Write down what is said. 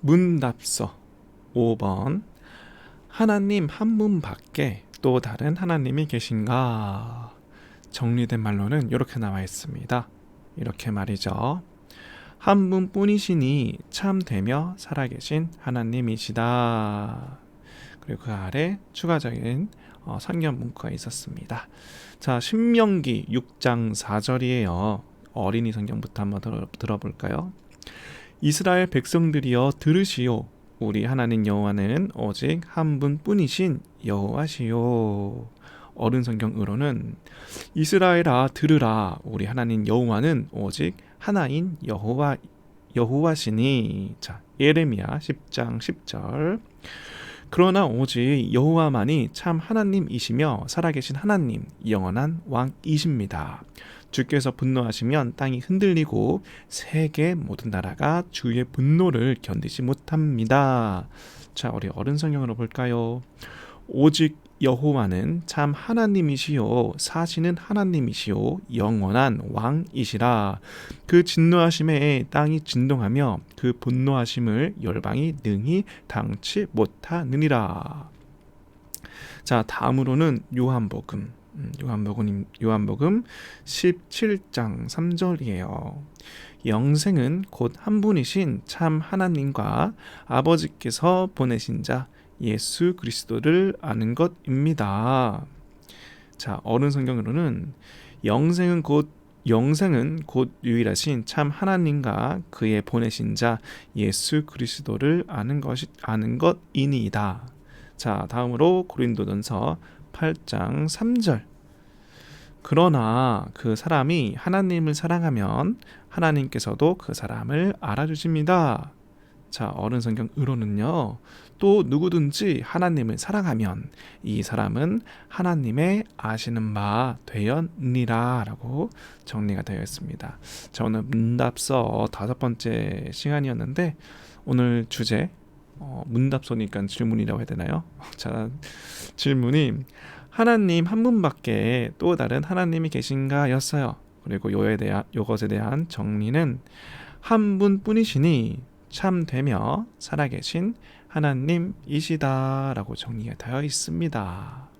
문답서 5번 하나님 한분 밖에 또 다른 하나님이 계신가? 정리된 말로는 이렇게 나와 있습니다. 이렇게 말이죠. 한 분뿐이시니 참 되며 살아계신 하나님이시다. 그리고 그 아래 추가적인 어, 상견 문구가 있었습니다. 자, 신명기 6장 4절이에요. 어린이 성경부터 한번 들어, 들어볼까요? 이스라엘 백성들이여 들으시오. 우리 하나님 여호와는 오직 한 분뿐이신 여호와시요. 어른 성경으로는 이스라엘아 들으라. 우리 하나님 여호와는 오직 하나인 여호와 여호와시니. 자, 예레미야 10장 10절. 그러나 오직 여호와만이 참 하나님이시며 살아계신 하나님 영원한 왕이십니다. 주께서 분노하시면 땅이 흔들리고 세계 모든 나라가 주의 분노를 견디지 못합니다. 자, 우리 어른 성경으로 볼까요? 오직 여호와는 참 하나님이시요 사시는 하나님이시요 영원한 왕이시라. 그 진노하심에 땅이 진동하며 그 분노하심을 열방이 능히 당치 못하느니라. 자 다음으로는 요한복음. 음, 요한복음 요한복음 17장 3절이에요. 영생은 곧 한 분이신 참 하나님과 아버지께서 보내신 자 예수 그리스도를 아는 것입니다. 자, 어른 성경으로는 영생은 곧 영생은 곧 유일하신 참 하나님과 그의 보내신 자 예수 그리스도를 아는 것이 아는 것이니이다. 자, 다음으로 고린도전서 8장 3절. 그러나 그 사람이 하나님을 사랑하면 하나님께서도 그 사람을 알아주십니다. 자, 어른 성경 으로는요. 또 누구든지 하나님을 사랑하면 이 사람은 하나님의 아시는 바 되었니라라고 정리가 되어 있습니다. 자, 오늘 문답서 다섯 번째 시간이었는데 오늘 주제 어, 문답서니까 질문이라고 해야 되나요? 자, 질문이 하나님 한 분밖에 또 다른 하나님이 계신가였어요. 그리고 요에 대한 요것에 대한 정리는 한 분뿐이시니 참되며 살아계신 하나님이시다라고 정리가 되어 있습니다.